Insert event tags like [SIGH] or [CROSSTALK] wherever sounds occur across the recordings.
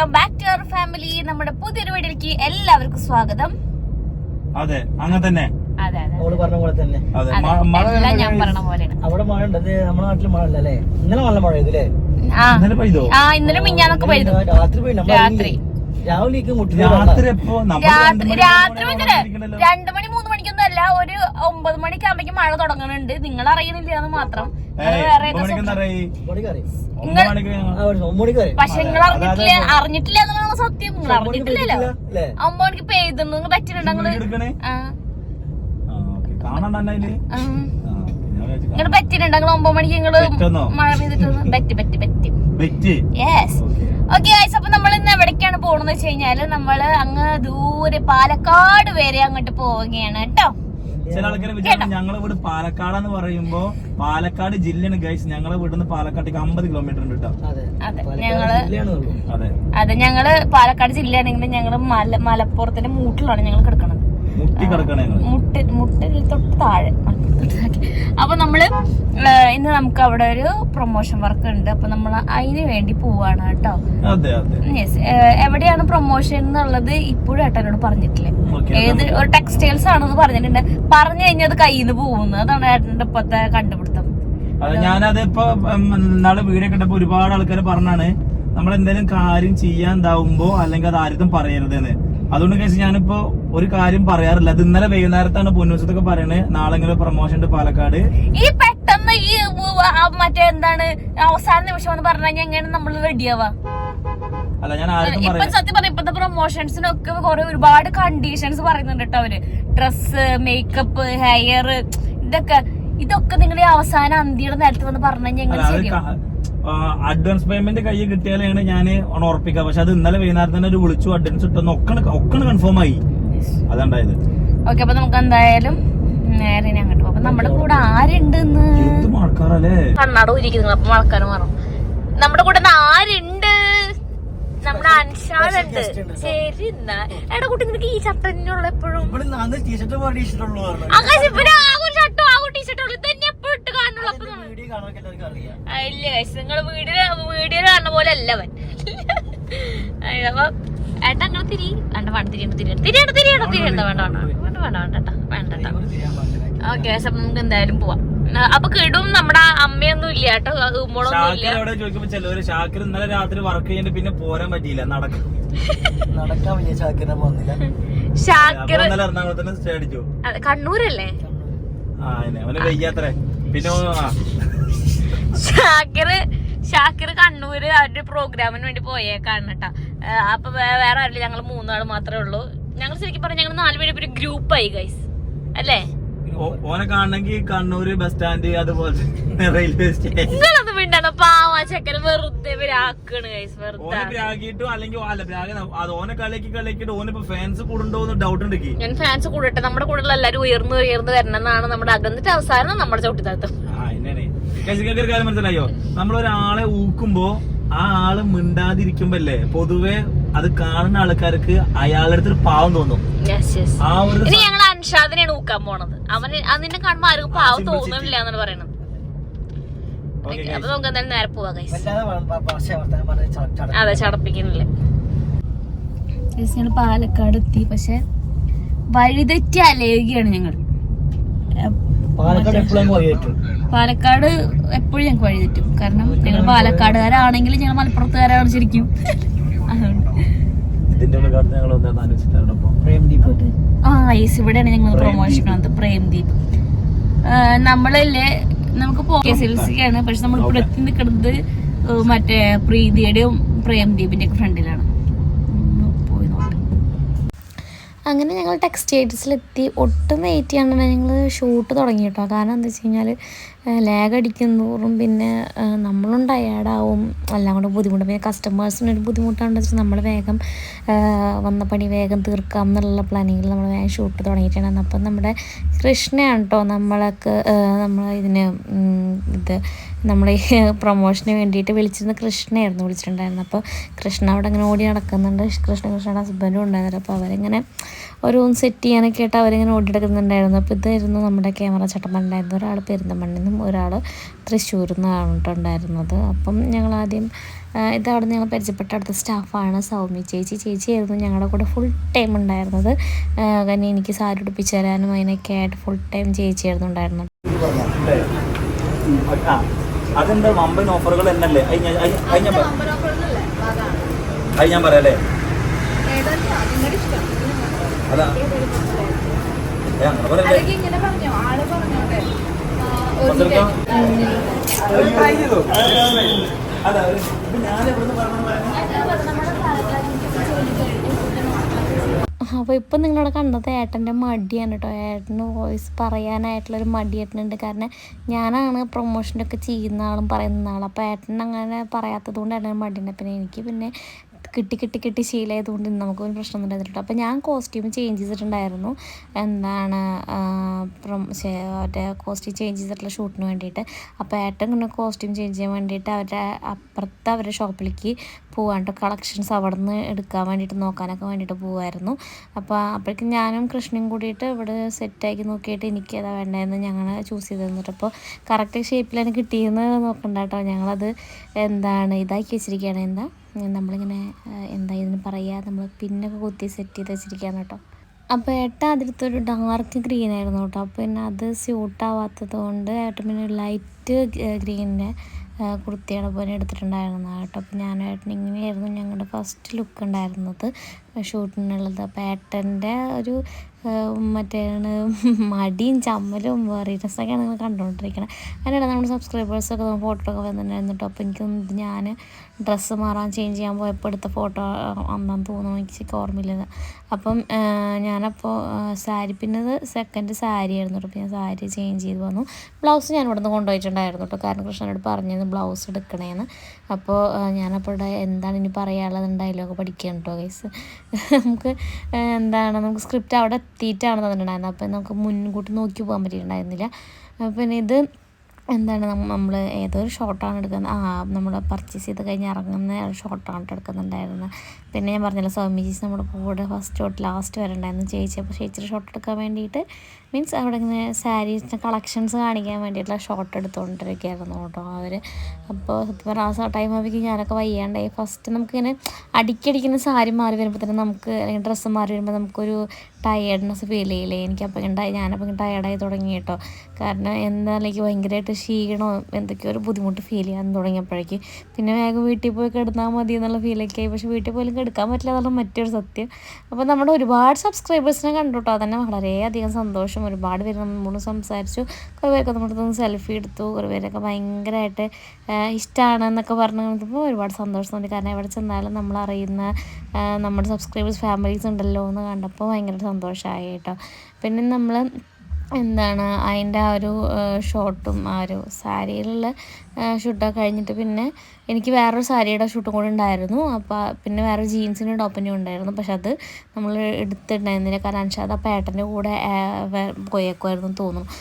Welcome back to our family നമ്മുടെ പുതിയൊരു വീട്ടിലേക്ക് എല്ലാവർക്കും സ്വാഗതം. അതെ അങ്ങനെ തന്നെ. അവൾ പറഞ്ഞ പോലെ തന്നെ. എല്ലാം ഞാൻ പറഞ്ഞ പോലെയാണ്. അവിടെ മഴ ഉണ്ട്. അത് നമ്മുടെ നാട്ടിൽ മഴ അല്ല അല്ലേ? ഇന്നലെ നല്ല മഴ ഇതില്ലേ ആ. ഇന്നലെ പെയ്തോ? ആ ഇന്നലെ മിഞ്ഞാന്നൊക്കെ പെയ്തു. രാത്രി നമ്മൾ രാത്രി. രാവിലേക്ക് മുട്ടി രാത്രി എപ്പോ? നമ്മൾ രാത്രി മണി രാത്രി മൂന്ന് മണി മുതൽ രണ്ടു മണി മൂന്ന് മണിക്കൊന്നും അല്ല ഒരു ഒമ്പത് മണിക്ക് ആകുമ്പോഴേക്കും മഴ തുടങ്ങുന്നുണ്ട് നിങ്ങൾ അറിയുന്നില്ല എന്ന് മാത്രം പക്ഷെ നിങ്ങൾ അറിഞ്ഞിട്ടില്ല അറിഞ്ഞിട്ടില്ല എന്നുള്ള സത്യം. നിങ്ങൾ അറിഞ്ഞിട്ടില്ലല്ലോ. ഒമ്പത് മണിക്ക് പെയ്തെന്ന് നിങ്ങൾ പറ്റിയിട്ടുണ്ടോ വീഡിയോ എടുക്കണേ? ആ. ആ, ഓക്കേ. കാണണ്ട അതിൽ. ആ. ആ, ഞാൻ വിചാരിച്ചു നിങ്ങൾ പറ്റിയിട്ടുണ്ടെങ്കിൽ ഒമ്പത് മണിക്ക് നിങ്ങൾ പെറ്റെന്നോ? മഴ പെയ്തിട്ട് പറ്റി പറ്റി പറ്റി. Yes okay. ഗൈസ് അപ്പൊ നമ്മൾ ഇന്ന് എവിടേക്കാണ് പോണെന്ന് വെച്ച് കഴിഞ്ഞാൽ നമ്മൾ അങ്ങ് ദൂരെ പാലക്കാട് വരെ അങ്ങോട്ട് പോവുകയാണ് കേട്ടോ. ചില ആൾക്കാരെ വിചാരിക്കും ഞങ്ങളെ വീട് പാലക്കാടെന്ന് പറയുമ്പോ പാലക്കാട് ജില്ലയാണ് ഗൈസ് ഞങ്ങളെ വീട്ടിൽ പാലക്കാട്ടേക്ക് അമ്പത് കിലോമീറ്റർ ഉണ്ട് കേട്ടോ. അതെ. ഞങ്ങൾ ജില്ലയാണെന്നുള്ളൂ. അതെ. അതെ ഞങ്ങൾ പാലക്കാട് ജില്ലയാണെങ്കിലും ഞങ്ങൾ മല മലപ്പുറത്തിന്റെ മൂട്ടിലാണ് ഞങ്ങൾ കിടക്കുന്നത് മുട്ടിൽ തൊട്ട് താഴെ. അപ്പൊ നമ്മൾ ഇന്ന് നമുക്ക് അവിടെ ഒരു പ്രൊമോഷൻ വർക്ക് ഉണ്ട്. അപ്പൊ നമ്മൾ അതിന് വേണ്ടി പോവാണ് കേട്ടോ. യെസ് എവിടെയാണ് പ്രൊമോഷൻ എന്നുള്ളത് ഇപ്പോഴും ഏട്ടനോട് പറഞ്ഞിട്ടില്ലേ? ഏത് ഒരു ടെക്സ്റ്റൈൽസ് ആണെന്ന് പറഞ്ഞിട്ടുണ്ട്. പറഞ്ഞു കഴിഞ്ഞാൽ അത് കയ്യിൽ നിന്ന് പോകുന്നു. അതാണ് ഏട്ടന്റെ ഇപ്പത്തെ കണ്ടുപിടുത്തം. ഞാനത് ഇപ്പൊ നാളെ വീടെ കണ്ടപ്പോ ഒരുപാട് ആൾക്കാർ പറഞ്ഞാണ് നമ്മൾ എന്തെങ്കിലും കാര്യം ചെയ്യാൻ ഇതാവുമ്പോ അല്ലെങ്കിൽ അത് ആരും പറയരുതെന്ന്. അതുകൊണ്ട് കേസ് ഞാനിപ്പോ ഒരു കാര്യം പറയാറില്ല. അത് ഇന്നലെ വൈകുന്നേരത്താണ് പൊന്നൂസത്തൊക്കെ പറയണത് നാളെ ഇങ്ങനെ പ്രൊമോഷൻ ഉണ്ട് പാലക്കാട്. ഈ പെട്ടെന്ന് ഈ മറ്റേ എന്താണ് അവസാന നിമിഷം എന്ന് പറഞ്ഞാൽ എങ്ങനെ നമ്മൾ റെഡിയാവാ അല്ല ഞാൻ ആർക്കും ഇപ്പൊ പറയാം സത്യം പറഞ്ഞ ഇപ്പത്തെ പ്രൊമോഷൻസിനൊക്കെ കുറെ ഒരുപാട് കണ്ടീഷൻസ് പറയുന്നുണ്ട് കേട്ടോ അവർ. ഡ്രസ് മേക്കപ്പ് ഹെയർ ഇതൊക്കെ. ഇതൊക്കെ നിങ്ങൾ അവസാന അന്തിയുടെ നേരത്തെ വന്ന് പറഞ്ഞു കഴിഞ്ഞാൽ എങ്ങനെ അല്ല അത് ശരിയാവും? അഡ്വാൻസ് പേയ്മെന്റ് കയ്യിൽ കിട്ടിയാലാണ് ഞാൻ ഉറപ്പിക്കുക പക്ഷെ അത് ഇന്നലെ വൈകുന്നേരം തന്നെ ഒരു വിളിച്ചു അഡ്വാൻസ് ഇട്ടെന്ന് ഒക്കെ ഒക്കെ കൺഫേം ആയി. അതുണ്ടായത്. ഓക്കെ അപ്പൊ നമുക്ക് എന്തായാലും നേരെ ഇനി അങ്ങോട്ട് പോകും. അപ്പൊ നമ്മുടെ കൂടെ ആരുണ്ടെന്ന്? കണ്ണാട ഊരിക്കുന്നു അപ്പൊ മഴക്കാരം മാറും. നമ്മുടെ കൂടെ ആരുണ്ട്? നമ്മുടെ അൻഷാദുണ്ട് ശരി എന്നാ. എടാ കുട്ടി നിനക്ക് ഈ എപ്പോഴും പാടി ഇഷ്ടമുള്ളൂ പറഞ്ഞു ആകാശ് ഇവർ ആ ഒരു ഷർട്ടും ആ ഒരു ടീഷർട്ടും തന്നെ എപ്പോഴും ഇട്ട് കാണുള്ളൂ. അപ്പൊ വീഡിയോ കാണാൻ എല്ലാവർക്കും അറിയാം. ആ, ഇല്ല നിങ്ങൾ വീഡിയോ വീഡിയോ കാണുന്ന പോലെ അല്ല അവൻ. [LAUGHS] അയ്യോ, അപ്പൊ ഏട്ടാ അങ്ങനെ തിരി. വേണ്ട വേണ്ട തിരിയണ്ട തിരിയണ്ട. തിരിയണ്ട തിരിയണ്ട തിരിയണ്ട വേണ്ട വേണ്ട വേണ്ട. വേണ്ട വേണ്ട കേട്ടോ. വേണ്ട ഓക്കെ അപ്പൊ നമുക്ക് എന്തായാലും പോവാം. അപ്പൊ കിടും നമ്മുടെ അമ്മയൊന്നും ഇല്ല കേട്ടോ. ഉമ്മളൊന്നും ഇല്ല. ചോദിക്കുമ്പോ ചിലവര് ഷാക്കിർ ഇന്നലെ രാത്രി വർക്ക് ചെയ്തിട്ട് പിന്നെ പോരാൻ പറ്റിയില്ല നടക്കും നടക്കാൻ വലിയ ചാക്കിനെ പോകുന്നില്ല ഷാക്കിർ ഇന്നലെ എറണാകുളത്ത് തന്നെ സ്റ്റേ അടിച്ചു. അതെ, കണ്ണൂരല്ലേ? ആ അതിനെ അവന് വയ്യാത്രേ പിന്നെ. ഷാക്കിർ ഷാക്കിർ കണ്ണൂര് അവരുടെ പ്രോഗ്രാമിന് വേണ്ടി പോയേക്കാണ് കേട്ടോ. അപ്പൊ വേറെ ആരില്ല ഞങ്ങൾ മൂന്നാൾ മാത്രമേ ഉള്ളൂ. ഞങ്ങൾ ശരിക്കും പറഞ്ഞ ഞങ്ങൾ നാലുപേരും പേര് ഒരു ഗ്രൂപ്പായി ഗൈസ് അല്ലേ? ഓനെ കാണണമെങ്കിൽ കണ്ണൂര് ബസ് സ്റ്റാൻഡ് അതുപോലെ റെയിൽവേ സ്റ്റേഷൻ നിങ്ങളൊന്നും മിണ്ടാണ് പാവാ വെറുതെ ഗൈസ് വെറുതെ ഓനെ അല്ലെങ്കിൽ അല്ല പ്രാഗ അത് ഓനെ ഓനിപ്പോ ഫാൻസ് കൂടുണ്ടോ എന്ന് ഡൗട്ട് ഉണ്ട് എനിക്ക്. ഞാൻ ഫാൻസ് കൂടട്ടെ. നമ്മുടെ കൂടെയുള്ള എല്ലാവരും ഉയർന്നു ഉയർന്നു വരണം എന്നാണ് നമ്മുടെ അകന്നിട്ട് അവസാനം നമ്മുടെ ചവിട്ടി താഴ്ത്തും ആ ഒരു കാര്യം മനസ്സിലായോ? നമ്മളൊരാളെ ഊക്കുമ്പോ ആ ആൾ മിണ്ടാതിരിക്കുമ്പല്ലേ പൊതുവെ അത് കാണുന്ന ആൾക്കാർക്ക് അയാളുടെ അടുത്ത് പാവം തോന്നും. യെസ് യെസ് ആ ഒരു ഇനി ഞങ്ങൾ അൻഷാദിനെയാണ് ഊക്കാൻ പോണത്. അവന് അതിനെ കാണുമ്പോ ആർക്കും പാവം തോന്നുന്നില്ല എന്നാണ് പറയുന്നത് Okay, അപ്പൊ നമുക്ക് എന്തായാലും നേരെ പോവാ അതെ ചടപ്പിക്കുന്നില്ല. ഞങ്ങൾ പാലക്കാട് എത്തി. പക്ഷെ വഴിതെറ്റി അലയുകയാണ് ഞങ്ങൾ പാലക്കാട് എപ്പോഴും പാലക്കാട് എപ്പോഴും ഞങ്ങൾക്ക് വഴി തെറ്റും. കാരണം ഞങ്ങൾ പാലക്കാടുകാരാണെങ്കിൽ ഞങ്ങൾ മലപ്പുറത്തുകാരാണ് ശരിക്കും. ആ യെസ് ഇവിടെയാണ് ഞങ്ങൾ പ്രൊമോഷൻ പ്രേംദീപ്. ആ, നമ്മളല്ലേ നമുക്ക് കെ എസ് എൽ ആണ് പക്ഷെ നമ്മൾ ഇവിടെ എത്തി നിൽക്കുന്നത് മറ്റേ പ്രീതിയുടെയും പ്രേംദീപിന്റെ ഒക്കെ ഫ്രണ്ടിലാണ് ഒന്ന് പോയി നോക്കാം അങ്ങനെ ഞങ്ങൾ ടെക്സ്റ്റൈൽസിലെത്തി ഒട്ടും വെയിറ്റ് ചെയ്യാണ്ട് ഞങ്ങൾ ഷൂട്ട് തുടങ്ങി കേട്ടോ. കാരണം എന്താ വെച്ച് കഴിഞ്ഞാൽ ലാഗ് അടിക്കുന്നതോറും പിന്നെ നമ്മളും ടയേർഡാവും എല്ലാം കൂടെ ബുദ്ധിമുട്ട്. പിന്നെ കസ്റ്റമേഴ്സിന് ഒരു ബുദ്ധിമുട്ടാണെന്ന് വെച്ചാൽ നമ്മൾ വേഗം വന്ന പണി വേഗം തീർക്കാം എന്നുള്ള പ്ലാനിങ്ങിൽ നമ്മൾ വേഗം ഷൂട്ട് തുടങ്ങിയിട്ടാണ് അപ്പം നമ്മുടെ കൃഷ്ണയാണ് കേട്ടോ നമ്മളൊക്കെ നമ്മൾ ഇതിന് ഇത് നമ്മൾ ഈ പ്രൊമോഷന് വേണ്ടിയിട്ട് വിളിച്ചിരുന്ന കൃഷ്ണയായിരുന്നു വിളിച്ചിട്ടുണ്ടായിരുന്നത് അപ്പോൾ കൃഷ്ണ അവിടെ ഇങ്ങനെ ഓടി നടക്കുന്നുണ്ട് കൃഷ്ണ കൃഷ്ണയുടെ ഹസ്ബൻഡും ഉണ്ടായിരുന്നു അപ്പോൾ അവരിങ്ങനെ ഓരോന്ന് സെറ്റ് ചെയ്യാനൊക്കെ ആയിട്ട് അവരിങ്ങനെ ഓടി അപ്പോൾ ഇതായിരുന്നു നമ്മുടെ ക്യാമറ ചട്ടമ്പണ്ടായിരുന്നു ഒരാൾ പെരുന്തമണ്ണിൽ നിന്ന് ഒരാൾ തൃശ്ശൂരിൽ നിന്നാണ് ഉണ്ടായിരുന്നത് അപ്പം ഞങ്ങൾ ആദ്യം ഇതവിടെ ഞങ്ങൾ പരിചയപ്പെട്ട അടുത്ത സ്റ്റാഫാണ് സൗമ്യ ചേച്ചി ചേച്ചിയായിരുന്നു ഞങ്ങളുടെ കൂടെ ഫുൾ ടൈം ഉണ്ടായിരുന്നത് കാരണം എനിക്ക് സാരി ഉടുപ്പിച്ച് തരാനും അതിനൊക്കെ ആയിട്ട് ഫുൾ ടൈം ചേച്ചിയായിരുന്നു ഉണ്ടായിരുന്നത് അതെന്താ വമ്പൻ ഓഫറുകൾ എന്നല്ലേ? അത് ഞാൻ- അത് അത് ഞാൻ അത് ഞാൻ പറയാല്ലേ? അതാ. അങ്ങനെ പറയല്ലേ? അത് try ചെയ്തോ? അതാ, ഒരു- അപ്പോൾ ഇപ്പം നിങ്ങളോട് കണ്ടത് ഏട്ടന്റെ മടിയാണ് കേട്ടോ ഏട്ടന് വോയിസ് പറയാനായിട്ടുള്ളൊരു മടി ഏട്ടനുണ്ട്. കാരണം ഞാനാണ് പ്രൊമോഷന്റെ ഒക്കെ ചെയ്യുന്ന ആളും പറയുന്ന ആളും. അപ്പോൾ ഏട്ടൻ അങ്ങനെ പറയാത്തത് കൊണ്ട് ഏട്ടന് മടിയുണ്ട്. പിന്നെ എനിക്ക് പിന്നെ കിട്ടി കിട്ടി കിട്ടി ശീലമായതുകൊണ്ട് നമുക്ക് ഒരു പ്രശ്നം ഉണ്ടായിരുന്നില്ല അപ്പോൾ ഞാൻ കോസ്റ്റ്യൂം ചേഞ്ച് ചെയ്തിട്ടുണ്ടായിരുന്നു എന്താണ് മറ്റേ കോസ്റ്റ്യൂം ചേഞ്ച് ചെയ്തിട്ടുള്ള ഷൂട്ടിന് വേണ്ടിയിട്ട്. അപ്പോൾ ഏട്ടൻ ഇങ്ങനെ കോസ്റ്റ്യൂം ചേഞ്ച് ചെയ്യാൻ വേണ്ടിയിട്ട് അവരുടെ അപ്പുറത്ത് അവരുടെ ഷോപ്പിലേക്ക് പോകാണ്ട് കളക്ഷൻസ് അവിടെ നിന്ന് എടുക്കാൻ വേണ്ടിയിട്ട് നോക്കാനൊക്കെ വേണ്ടിയിട്ട് പോവായിരുന്നു. അപ്പോൾ അപ്പോഴേക്കും ഞാനും കൃഷ്ണനും കൂടിയിട്ട് ഇവിടെ സെറ്റാക്കി നോക്കിയിട്ട് എനിക്ക് ഏതാ വേണ്ടതെന്ന് ഞങ്ങൾ ചൂസ് ചെയ്ത് തന്നിട്ട് അപ്പോൾ കറക്റ്റ് ഷേപ്പിലാണ് കിട്ടിയെന്ന് നോക്കണ്ട കേട്ടോ ഞങ്ങളത് എന്താണ് ഇതാക്കി വെച്ചിരിക്കുകയാണ്. എന്താ? നമ്മളിങ്ങനെ എന്താ ഇതിന് പറയുക നമ്മൾ പിന്നൊക്കെ കുത്തി സെറ്റ് ചെയ്ത് വെച്ചിരിക്കുകയാണ് കേട്ടോ. അപ്പോൾ ഏട്ട അതിലത്തെ ഒരു ഡാർക്ക് ഗ്രീൻ ആയിരുന്നു കേട്ടോ. അപ്പോൾ പിന്നെ അത് സ്യൂട്ട് ആവാത്തത് കൊണ്ട് ഏട്ടൻ പിന്നെ ലൈറ്റ് ഗ്രീനിന്റെ കുർത്തിയാണ് പോലെ എടുത്തിട്ടുണ്ടായിരുന്നത് കേട്ടോ. അപ്പോൾ ഞാനായിട്ട് ഇങ്ങനെയായിരുന്നു ഞങ്ങളുടെ ഫസ്റ്റ് ലുക്ക് ഉണ്ടായിരുന്നത്. ഷൂട്ടിനുള്ളത്. അപ്പോൾ ഏട്ടന്റെ ഒരു മറ്റേണ് മറ്റേ മടിയും ചമ്മലും വെറൈറ്റീസൊക്കെയാണ് നിങ്ങൾ കണ്ടുകൊണ്ടിരിക്കണം. അതിനിടെ നമ്മുടെ സബ്സ്ക്രൈബേഴ്സൊക്കെ ഫോട്ടോ ഒക്കെ വന്നിട്ടുണ്ടായിരുന്നു കേട്ടോ. അപ്പോൾ എനിക്ക് ഞാൻ ഡ്രസ്സ് മാറാൻ ചേഞ്ച് ചെയ്യാൻ പോയപ്പോൾ എടുത്ത ഫോട്ടോ അന്നാന്ന് തോന്നുന്നു എനിക്ക് ഓർമ്മയില്ല അപ്പം ഞാനപ്പോൾ സാരി പിന്നത് സെക്കൻഡ് സാരി ആയിരുന്നു കേട്ടോ. അപ്പോൾ ഞാൻ സാരി ചേഞ്ച് ചെയ്ത് വന്നു. ബ്ലൗസ് ഞാൻ ഇവിടുന്ന് കൊണ്ടുപോയിട്ടുണ്ടായിരുന്നു കേട്ടോ. കാരണം കൃഷ്ണനോട് പറഞ്ഞിരുന്നു ബ്ലൗസ് എടുക്കണേന്ന്. അപ്പോൾ ഞാനപ്പോൾ ഇവിടെ എന്താണ് ഇനി പറയാനുള്ളത്? ഡയലോഗ് പഠിക്കുകയാണ് കേട്ടോ ഗൈസ് [LAUGHS] നമുക്ക് എന്താണ് നമുക്ക് സ്ക്രിപ്റ്റ് അവിടെ എത്തിയിട്ടാണ് തന്നിട്ടുണ്ടായിരുന്നത്. അപ്പോൾ നമുക്ക് മുൻകൂട്ടി നോക്കി പോകാൻ പറ്റിയിട്ടുണ്ടായിരുന്നില്ല. പിന്നെ ഇത് എന്താണ് നമ്മൾ ഏതൊരു ഷോട്ടാണ് എടുക്കുന്നത്? ആ നമ്മൾ പർച്ചേസ് ചെയ്ത് കഴിഞ്ഞ് ഇറങ്ങുന്ന ഷോട്ടാണ് എടുക്കുന്നുണ്ടായിരുന്നത് പിന്നെ ഞാൻ പറഞ്ഞല്ലോ സ്വാമിജീസ് നമ്മുടെ കൂടെ ഫസ്റ്റ് ഷോട്ട് ലാസ്റ്റ് വരെ ഉണ്ടായിരുന്നു ചേച്ചി. അപ്പോൾ ചേച്ചിയുടെ ഷോട്ട് എടുക്കാൻ വേണ്ടിയിട്ട് മീൻസ് അവിടെ ഇങ്ങനെ സാരീസിന്റെ കളക്ഷൻസ് കാണിക്കാൻ വേണ്ടിയിട്ടുള്ള ഷോട്ട് എടുത്തുകൊണ്ടിരിക്കുകയായിരുന്നു കേട്ടോ അവർ അപ്പോൾ സത്യം പറഞ്ഞാൽ ആ ടൈം ആവുമ്പോൾ ഞാനൊക്കെ വയ്യാണ്ടായി. ഫസ്റ്റ് നമുക്കിങ്ങനെ അടിക്കടിക്കുന്ന സാരി മാറി വരുമ്പോൾ തന്നെ നമുക്ക് അല്ലെങ്കിൽ ഡ്രസ്സ് മാറി വരുമ്പോൾ നമുക്കൊരു ടയേർഡ്നെസ് ഫീൽ ചെയ്യില്ലേ? എനിക്കപ്പോൾ ഉണ്ടായി ഞാനപ്പോൾ ടയേർഡായി തുടങ്ങി കേട്ടോ. കാരണം എന്താ എനിക്ക് ഭയങ്കരമായിട്ട് ക്ഷീണമോ എന്തൊക്കെയോ ഒരു ബുദ്ധിമുട്ട് ഫീൽ ചെയ്യാൻ തുടങ്ങിയപ്പോഴേക്ക്. പിന്നെ വേഗം വീട്ടിൽ പോയി കിടന്നാൽ മതി എന്നുള്ള ഫീലൊക്കെ ആയി. പക്ഷേ വീട്ടിൽ പോലും കിടക്കാൻ പറ്റില്ല എന്നുള്ള മറ്റൊരു സത്യം. അപ്പോൾ നമ്മുടെ ഒരുപാട് സബ്സ്ക്രൈബേഴ്സിനെ കണ്ടു കേട്ടോ. അതന്നെ വളരെയധികം സന്തോഷം. ഒരുപാട് പേര് നമ്മളോട് സംസാരിച്ചു. കുറേ പേരൊക്കെ നമ്മുടെ അടുത്ത് സെൽഫി എടുത്തു. കുറേ പേരൊക്കെ ഭയങ്കരമായിട്ട് ഇഷ്ടമാണ് എന്നൊക്കെ പറഞ്ഞു കഴിഞ്ഞപ്പോൾ ഒരുപാട് സന്തോഷം തോന്നി. കാരണം എവിടെ ചെന്നാലും ആ, നമ്മുടെ സബ്സ്ക്രൈബേഴ്സ് ഫാമിലീസ് ഉണ്ടല്ലോ എന്ന് കണ്ടപ്പോൾ ഭയങ്കര സന്തോഷമായി കേട്ടോ. പിന്നെ നമ്മൾ എന്താണ് അതിന്റെ ആ ഒരു ഷോട്ടും ആ ഒരു സാരിയിലുള്ള ഷൂട്ടൊക്കെ കഴിഞ്ഞിട്ട് പിന്നെ എനിക്ക് വേറൊരു സാരിയുടെ ഷൂട്ടും കൂടെ ഉണ്ടായിരുന്നു. അപ്പോൾ പിന്നെ വേറെ ജീൻസിന്റെ ടോപ്പിനും ഉണ്ടായിരുന്നു. പക്ഷെ അത് നമ്മൾ എടുത്തിട്ടുണ്ടായിരുന്നില്ല. കാരണം അൻഷാദ് ആ പേട്ടന്റെ കൂടെ പോയേക്കുമായിരുന്നു തോന്നുന്നു.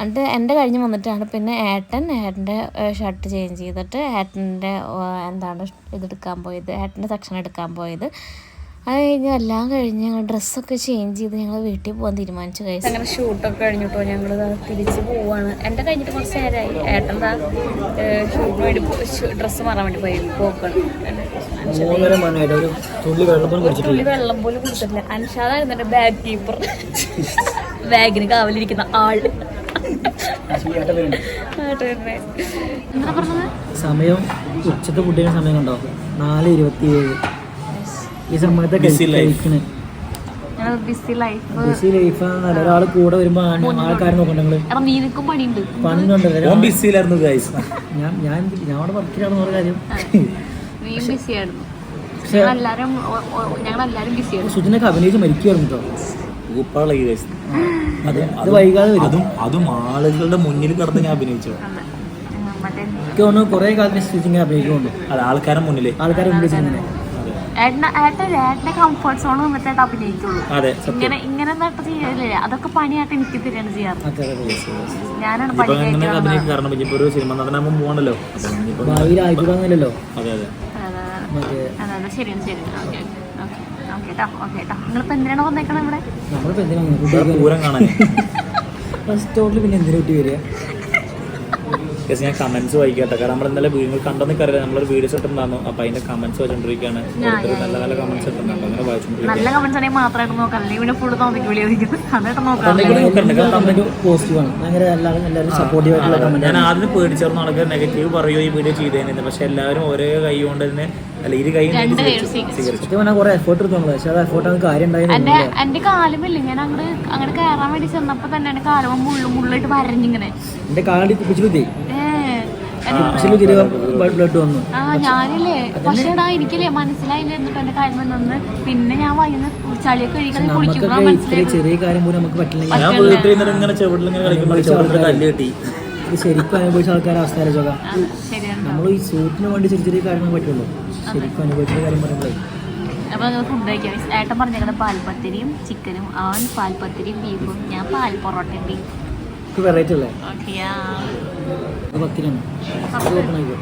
എന്നിട്ട് എന്റെ കഴിഞ്ഞ് വന്നിട്ടാണ് പിന്നെ ഏട്ടൻ ഏട്ടന്റെ ഷർട്ട് ചേഞ്ച് ചെയ്തിട്ട് ഏട്ടന്റെ എന്താണ് ഇതെടുക്കാൻ പോയത് ഏട്ടന്റെ സെക്ഷൻ എടുക്കാൻ പോയത്. അത് കഴിഞ്ഞ് എല്ലാം കഴിഞ്ഞ് ഞങ്ങൾ ഡ്രസ്സൊക്കെ ചേഞ്ച് ചെയ്ത് ഞങ്ങൾ വീട്ടിൽ പോകാൻ തീരുമാനിച്ചു കഴിച്ചു അങ്ങനെ ഷൂട്ടൊക്കെ കഴിഞ്ഞിട്ടോ ഞങ്ങൾ തിരിച്ച് പോവാണ്. എന്റെ കഴിഞ്ഞിട്ട് കുറച്ച് നേരമായി ഏട്ടൻ ഷൂട്ട് വേണ്ടി ഡ്രസ്സ് മാറാൻ വേണ്ടി പോയി. പോക്കണം. തുള്ളി വെള്ളം പോലും കുടിച്ചിട്ടില്ല. അനുഷാദായിരുന്നു എന്റെ ബാഗ് കീപ്പർ ബാഗിന് കാവലിരിക്കുന്ന. എന്താ സമയം ഉച്ചത്തെ ഫുഡിന് സമയം കണ്ടോ നാല് ഇരുപത്തി ഏഴ് ഈ സമയത്ത് ഒരാൾ കൂടെ വരുമ്പോ ആൾക്കാർ നോക്കണ്ട നിങ്ങൾ? എടാ നീനക്കും പണിയുണ്ട്. പണിയുണ്ടല്ലോ ഞാൻ ഞാൻ ഞാൻ അവിടെ വർക്കിലാണെന്ന് പറഞ്ഞ കാര്യം. സുജിനൊക്കെ അഭിനയിച്ച് കേട്ടോ അത് വൈകാതെ അതും അതും ആളുകളുടെ മുന്നിൽ കിടന്ന് ഞാൻ അഭിനയിച്ചു. എനിക്ക് തോന്നുന്നു കുറെ കാലത്തിന് അഭിനയിക്കുന്നുണ്ട്. അത് ആൾക്കാരെ മുന്നിൽ ആൾക്കാരെ ഏട്ടൻ ഏട്ടന്റെ കംഫർട്ട് സോൺ വന്നിട്ട് അഭിനയിക്കുള്ളൂ ഇങ്ങനെ ഇങ്ങനെ നട്ട് ചെയ്യലില്ല അതൊക്കെ പണിയായിട്ട് എനിക്ക് തന്നെയാണ് ചെയ്യാറ് ഞാനാണ് പണി ശരിയാണ് ശരിയാണ് ഓക്കെ. Okay okay. കേട്ടോ ഓക്കെ കേട്ടോ നിങ്ങളിപ്പോൾ എന്തിനാണ് വന്നേക്കണം ഇവിടെ? ഫസ്റ്റ് പിന്നെ എന്തിനാ കുട്ടി വരിക? Guys, ഞാൻ കമന്റ്സ് വായിക്കട്ടെ. കാരണം നമ്മൾ ഇന്നലെ വീഡിയോ കണ്ടെന്ന് അറിയാം നമ്മളൊരു വീഡിയോസ് ഇട്ടുണ്ടായിരുന്നു അപ്പൊ അതിന്റെ കമന്റ്സ് വെച്ചോണ്ടിരിക്കുകയാണ് നല്ല നല്ല കമന്റ്സ് ഇട്ടുണ്ടായിരുന്നു അങ്ങനെ ഞാൻ ആദ്യം പേടിച്ചിരുന്ന ആൾക്കാർ നെഗറ്റീവ് പറയുമോ ഈ വീഡിയോ ചെയ്തേനെ പക്ഷെ എല്ലാവരും ഒരേ കൈ കൊണ്ട് തന്നെ അല്ല ഇരു കൈ രണ്ട് കൈ സ്വീകരിച്ചു. സത്യം പറഞ്ഞാൽ കുറെ എഫേർട്ട് എടുത്തോളൂ പക്ഷെ അത് എഫേർട്ട് ആണ് കാര്യം എന്റെ ഉണ്ടായിരുന്നു എന്റെ കാലുമില്ല? ഞാൻ അങ്ങോട്ട് അങ്ങോട്ട് കയറാൻ വേണ്ടി ചെന്നപ്പോ തന്നെ എന്റെ കാലം മുള്ളു മുള്ളായിട്ട് വരഞ്ഞിങ്ങനെ. എന്റെ കാലടി കുപ്പിച്ചിലുത്തി ഏ. കുപ്പിച്ചിലുത്തി ബ്ലഡ് വന്നു. ആ ഞാനില്ലേ. പക്ഷേ എടാ എനിക്കില്ലേ മനസ്സിലായില്ല എന്നിട്ട് എന്റെ കാര്യം നിന്ന് പിന്നെ ഞാൻ വൈകുന്ന ചളിയൊക്കെ കഴിക്കാൻ കുളിക്കുമ്പോഴാ നമുക്കൊക്കെ ഇത്ര മനസ്സിലായി ചെറിയ കാര്യം പോലും നമുക്ക് പറ്റില്ലെങ്കിൽ ഞാൻ വീട്ടിൽ നിന്ന് ഇങ്ങനെ ഇങ്ങനെ കളിക്കുമ്പോൾ ചെവിടിൽ കല്ല് കിട്ടി. ഇത് ശരിക്കും അനുഭവിച്ച ആൾക്കാരെ അവസ്ഥ ആലോചിച്ചോക്കാം. അത് ശരിയാണ്. നമ്മൾ ഈ സൂട്ടിന് വേണ്ടി ചെറിയ ചെറിയ കാര്യങ്ങൾ പറ്റുള്ളൂ. ശരിക്കും അനുഭവിച്ച കാര്യം പറയുമ്പോഴേ. അപ്പോൾ ഞങ്ങൾ ഫുഡ് കഴിക്കാം ഏട്ടൻ പറഞ്ഞേക്കുന്നത് പാൽപ്പത്തിരിയും ചിക്കനും അവൻ പാൽപ്പത്തിരിയും ബീഫും ഞാൻ പാൽ പൊറോട്ടയും ബീഫ് വെറൈറ്റി അല്ലേ? പത്തിനാണ് ഇത് open ആയിക്കോ.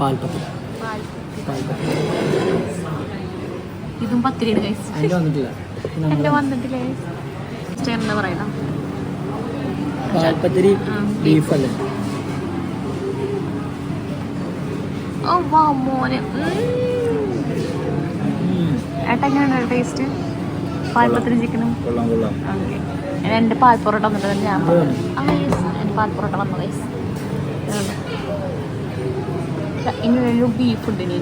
പാൽപ്പത്തി പാൽപ്പത്തി ഇതും പത്തിരിയുടെ കൈസ് വന്നിട്ടില്ല. നമ്മുടെ വന്നിട്ടില്ലേ എന്താ പറയണം? പാൽപ്പത്തിരി ബീഫ് അല്ലേ? ഓ വാ മോനെ. ഏട്ടാ എങ്ങനെയാണ് ടേസ്റ്റ് പാൽപ്പത്തിന് ചിക്കനും ഓക്കെ. എന്റെ പാൽ പൊറോട്ട വന്നിട്ട് ഞാൻ ആ യെസ് എന്റെ പാൽ പൊറോട്ട വന്നു വയസ് ഇനി ബീഫ് ഉണ്ട് ഇനി.